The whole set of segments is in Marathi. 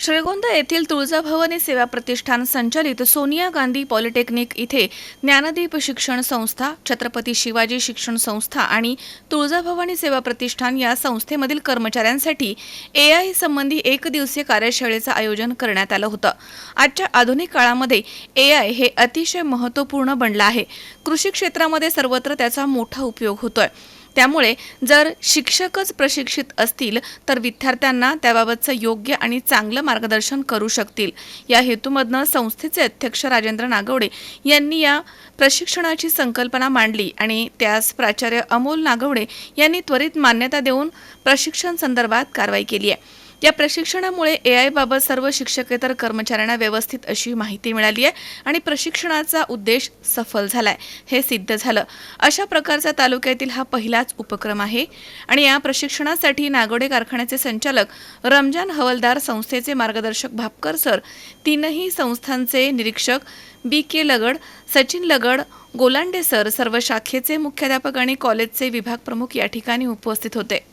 श्रीगोंदा येथील तुळजाभवानी सेवा प्रतिष्ठान संचालित सोनिया गांधी पॉलिटेक्निक इथे ज्ञानदीप शिक्षण संस्था छत्रपती शिवाजी शिक्षण संस्था आणि तुळजाभवानी सेवा प्रतिष्ठान या संस्थेमधील कर्मचाऱ्यांसाठी ए आय संबंधी एक दिवसीय कार्यशाळेचं आयोजन करण्यात आलं होतं. आजच्या आधुनिक काळामध्ये ए आय हे अतिशय महत्त्वपूर्ण बनलं आहे. कृषी क्षेत्रामध्ये सर्वत्र त्याचा मोठा उपयोग होतोय. त्यामुळे जर शिक्षकच प्रशिक्षित असतील तर विद्यार्थ्यांना त्याबाबतचं योग्य आणि चांगलं मार्गदर्शन करू शकतील. या हेतूमधनं संस्थेचे अध्यक्ष राजेंद्र नागवडे यांनी या प्रशिक्षणाची संकल्पना मांडली आणि त्यास प्राचार्य अमोल नागवडे यांनी त्वरित मान्यता देऊन प्रशिक्षण संदर्भात कारवाई केली आहे. या प्रशिक्षणामुळे ए आय बाबत सर्व शिक्षकेतर कर्मचाऱ्यांना व्यवस्थित अशी माहिती मिळाली आहे आणि प्रशिक्षणाचा उद्देश सफल झालाय हे सिद्ध झालं. अशा प्रकारचा तालुक्यातील हा पहिलाच उपक्रम आहे. आणि या प्रशिक्षणासाठी नागोडे कारखान्याचे संचालक रमजान हवलदार संस्थेचे मार्गदर्शक भापकर सर तीनही संस्थांचे निरीक्षक बी के लगड सचिन लगड गोलांडे सर सर्व शाखेचे मुख्याध्यापक आणि कॉलेजचे विभाग प्रमुख या ठिकाणी उपस्थित होते.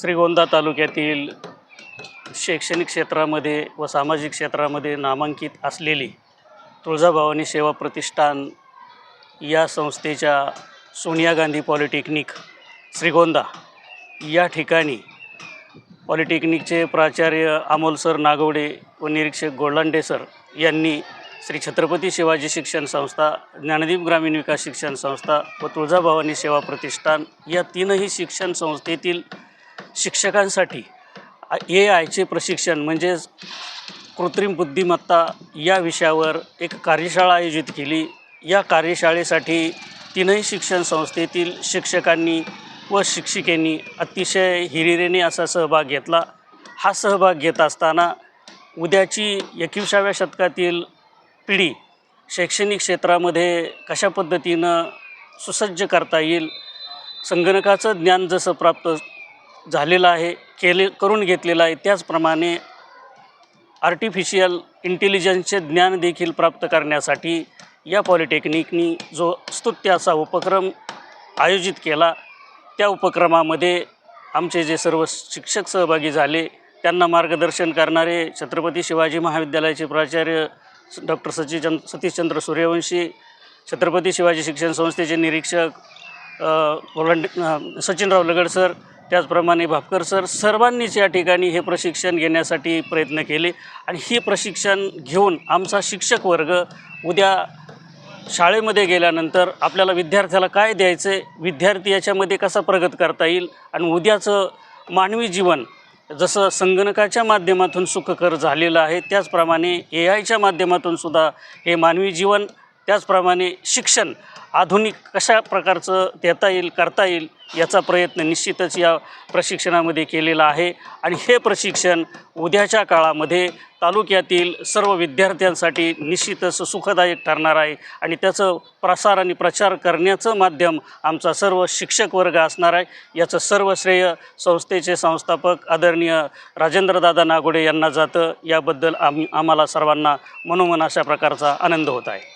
श्रीगोंदा तालुक्यातील शैक्षणिक क्षेत्रामध्ये व सामाजिक क्षेत्रामध्ये नामांकित असलेली तुळजाभवानी सेवा प्रतिष्ठान या संस्थेच्या सोनिया गांधी पॉलिटेक्निक श्रीगोंदा या ठिकाणी पॉलिटेक्निकचे प्राचार्य अमोल सर नागवडे व निरीक्षक गोल्लांडे सर यांनी श्री छत्रपती शिवाजी शिक्षण संस्था ज्ञानदीप ग्रामीण विकास शिक्षण संस्था व तुळजाभवानी सेवा प्रतिष्ठान या तीनही शिक्षण संस्थेतील शिक्षकांसाठी ए आयचे प्रशिक्षण म्हणजेच कृत्रिम बुद्धिमत्ता या विषयावर एक कार्यशाळा आयोजित केली. या कार्यशाळेसाठी तीनही शिक्षण संस्थेतील शिक्षकांनी व शिक्षिकेनी अतिशय हिरिरेने असा सहभाग घेतला. हा सहभाग घेत असताना उद्याची एकविसाव्या शतकातील पिढी शैक्षणिक क्षेत्रामध्ये कशा पद्धतीनं सुसज्ज करता येईल संगणकाचं ज्ञान जसं प्राप्त झालेलं आहे केले करून घेतलेलं आहे. त्याचप्रमाणे आर्टिफिशियल इंटेलिजन्सचे ज्ञान देखील प्राप्त करण्यासाठी या पॉलिटेक्निकनी जो स्तुत्य असा उपक्रम आयोजित केला त्या उपक्रमामध्ये आमचे जे सर्व शिक्षक सहभागी झाले त्यांना मार्गदर्शन करणारे छत्रपती शिवाजी महाविद्यालयाचे प्राचार्य डॉक्टर सचिचंद सतीशचंद्र सूर्यवंशी छत्रपती शिवाजी शिक्षण संस्थेचे निरीक्षक अ, सचिनराव लगड सर त्याचप्रमाणे भापकर सर सर्वांनीच या ठिकाणी हे प्रशिक्षण घेण्यासाठी प्रयत्न केले. आणि हे प्रशिक्षण घेऊन आमचा शिक्षक वर्ग उद्या शाळेमध्ये गेल्यानंतर आपल्याला विद्यार्थ्याला काय द्यायचं आहे विद्यार्थी याच्यामध्ये कसा प्रगत करता येईल आणि उद्याचं मानवी जीवन जसं संगणकाच्या माध्यमातून सुखकर झालेलं आहे त्याचप्रमाणे ए आयच्या माध्यमातून सुद्धा हे मानवी जीवन त्याचप्रमाणे शिक्षण आधुनिक कशा प्रकारचं देता येईल करता येईल याचा प्रयत्न निश्चितच या प्रशिक्षणामध्ये केलेला आहे. आणि हे प्रशिक्षण उद्याच्या काळामध्ये तालुक्यातील सर्व विद्यार्थ्यांसाठी निश्चितच सुखदायक ठरणार आहे आणि त्याचं प्रसार आणि प्रचार करण्याचं माध्यम आमचा सर्व शिक्षक वर्ग असणार आहे. याचं सर्व श्रेय संस्थेचे संस्थापक आदरणीय राजेंद्रदादा नागोडे यांना जातं. याबद्दल आम्ही आम्हाला सर्वांना मनोमन अशा प्रकारचा आनंद होत आहे.